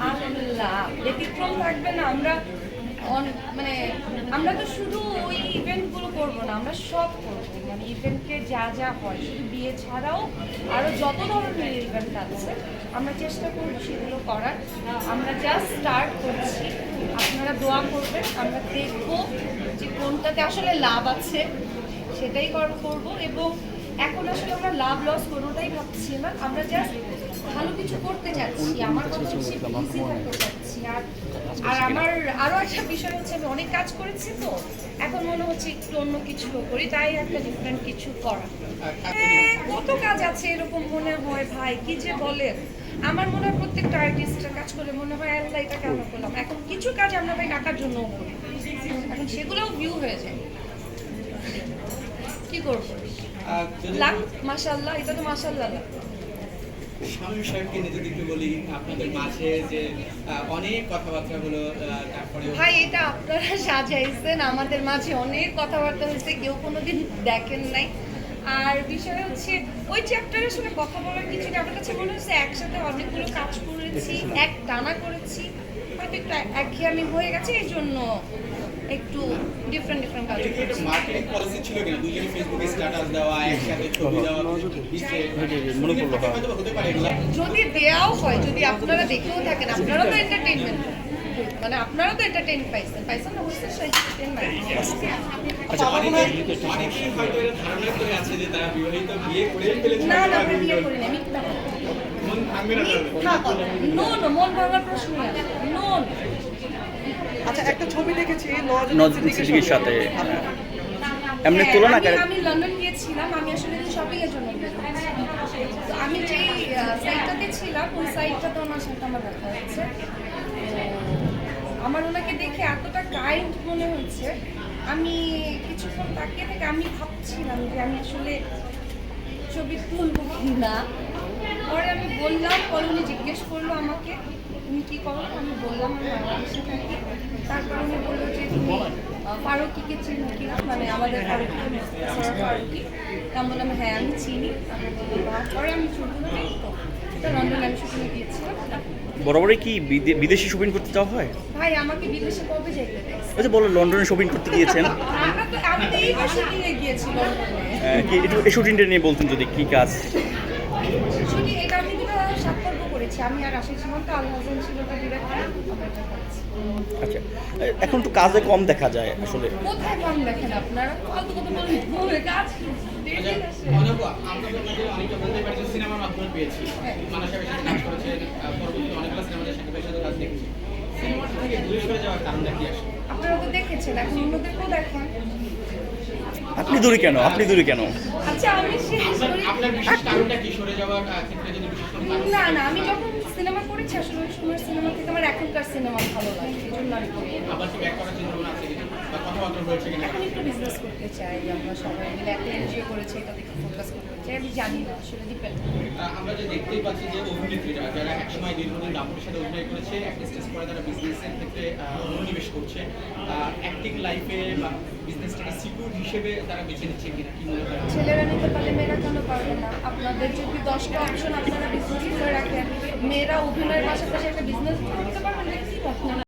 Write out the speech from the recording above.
আল্লাহ ব্যতিক্রম থাকবে না, আমরা মানে আমরা তো শুধু ওই ইভেন্টগুলো করব না, আমরা সব করব। মানে ইভেন্টকে যা যা হয়, শুধু বিয়ে ছাড়াও আরও যত ধরনের ইভেন্ট আছে, আমরা চেষ্টা করব সেগুলো করার। আমরা জাস্ট স্টার্ট করছি, আপনারা দোয়া করবেন, আমরা দেখব যে কোনটাতে আসলে লাভ আছে, সেটাই কর- করব। এবং এখন আসলে আমরা লাভ লস কোনোটাই ভাবছি না, আমরা জাস্ট ভালো কিছু করতে যাচ্ছি আমার কথা হচ্ছে বিজি থাকতে চাচ্ছি আর আর আমার আরও একটা বিষয় হচ্ছে আমি অনেক কাজ করেছি তো এখন মনে হচ্ছে একটু অন্য কিছু করি তাই একটা ডিফারেন্ট কিছু করা। হ্যাঁ, কত কাজ আছে এরকম মনে হয় ভাই কি যে বলেন। আমার মনে হয় প্রত্যেকটা আর্টিস্টের কাজ করে মনে হয় আল্লাহ এটা কেন করলাম। এখন কিছু কাজ আমরা ভাই টাকার জন্য করি। এখন সেগুলোও ভিউ হয়ে যায়। কি করব? লাখ মাশাল্লাহ এটা তো মাশাল্লাহ শামীম সাহেবকে নিয়ে বলি, আপনাদের মাঝে যে অনেক কথাবার্তা হলো তারপরে ভাই, এটা আপনারা সাজাইছেন আমাদের মাঝে অনেক কথাবার্তা হয়েছে, কেউ কোনোদিন দেখেন নাই আর বিষয় হচ্ছে, ওই চ্যাপ্টারের সঙ্গে কথা বলার কিছু। আমার কাছে মনে হচ্ছে একসাথে অনেকগুলো কাজ করেছি, এক টানা করেছি হয়তো একটু একঘেয়েমি হয়ে গেছে এই জন্য একটু ডিফারেন্ট ডিফারেন্ট কাজ করছি মার্কেটিং পলিসি ছিল কিনা দুজনে ফেসবুকে স্ট্যাটাস দেওয়া একসাথে ছবি দেওয়া দিচ্ছে। মনে পড়ল, হ্যাঁ। পারে এগুলো। যদি দেয়াও হয় যদি আপনারা দেখেও থাকেন আপনারা তো এন্টারটেইনমেন্ট মানে আপনারা তো এন্টারটেইন পাইছেন পাইছেন না হচ্ছে সেই এন্টারটেইনমেন্ট আচ্ছা অনেকেই অনেকেই হয়তো এটা ধারণা করে আছে যে তারা বিবাহিত বিয়ে করেই ফেলেছে। না না আমরা বিয়ে করি না মিথ্যা কথা। মন ভাঙবে নো মন ভাঙার প্রশ্ন না নো আচ্ছা একটা ছবি দেখেছি নজরুল সিদ্দিকীর সাথে। এমনি হ্যাঁ, তুলনা আমি করে আমি লন্ডন গিয়েছিলাম আমি আসলে শপিং এর জন্য তো আমি যেই সাইটটাতে ছিলাম ওই সাইটটাতে ওনার সাথে আমার দেখা হয়েছে। আমার ওনাকে দেখে এতটা কাইন্ড মনে হয়েছে আমি কিছুক্ষণ তাকিয়ে থেকে আমি ভাবছিলাম যে আমি আসলে ছবি তুলবো কি না পরে আমি বললাম পরে উনি জিজ্ঞেস করল আমাকে তুমি কি করো? আমি বললাম আমি বাংলাদেশে থাকি। তারপর উনি বলল যে তুমি ফারুকিকে চিনো কিনা মানে আমাদের ফারুকি। আমি বললাম হ্যাঁ আমি চিনি আমি বললাম পরে আমি তো তো লন্ডনে আমি শুটিংয়ে গিয়েছিলাম বরাবরই কি বিদে- বিদেশি শপিং করতে যাওয়া হয়? ভাই আমাকে বিদেশে কবে যেতে দেয়? বলো লন্ডনে শপিং করতে গিয়েছেন? আমি তো এই গিয়েছি লন্ডনে কি একটু এই শুটিংটা নিয়ে বলতেন যদি কি কাজ? শুটিং এটা আমি করেছি আমি আর আশিক সীমান্ত আল হাসান ছিল ডিরেক্টর আমরা এটা করেছি আচ্ছা এখন তো কাজে কম দেখা যায় আসলে। কোথায় কম দেখেন আপনারা? ফালতু কথা কাজ যে সিনেমার মাধ্যমে পেয়েছি মানুষের সাথে কাজ করেছে পরবর্তীতে অনেকগুলো সিনেমাদের সাথে কাজ দেখছি। সিনেমাটা থেকে দূরে সরে যাওয়ার কারণটা কি আসে আপনারা তো দেখেছেন এখন অন্যদেরকেও দেখেন। আপনি দূরে কেন? আপনি দূরে কেন? আচ্ছা আমি শেষ আপনার করি। আপনার বিশেষ কারণটা কি? সরে যাওয়ার ক্ষেত্রে যদি বিশেষ কারণ না না আমি যখন সিনেমা করেছি আসলে ওই সময় সিনেমা থেকে আমার এখনকার সিনেমা ভালো লাগে এই জন্য আমি করি আবার কি ব্যাক করার চিন্তা ভাবনা আছে কিনা? বা কথাবার্তা হয়েছে কিনা? এখন একটু বিজনেস করতে চাই আমরা সবাই মিলে একটা এনজিও করেছি এটা দেখে ফোকাস করতে চাই আমি জানি না আসলে ডিপেন্ড আমরা যে দেখতেই পাচ্ছি যে অভিনেত্রীরা যারা একসময় দীর্ঘদিন দাপুরের সাথে অভিনয় করেছে একটা স্টেজ পরে তারা বিজনেসের ক্ষেত্রে মনোনিবেশ করছে অ্যাক্টিং লাইফে বা বিজনেসটাকে সিকিউর হিসেবে তারা বেছে নিচ্ছে কিনা, কি মনে করেন? ছেলেরা নিতে পারলে মেয়েরা কেন পারবে না? আপনাদের যদি দশটা অপশন আপনারা বিজনেস করে রাখেন, মেয়েরা অভিনয়ের পাশাপাশি একটা বিজনেস করতে পারবেন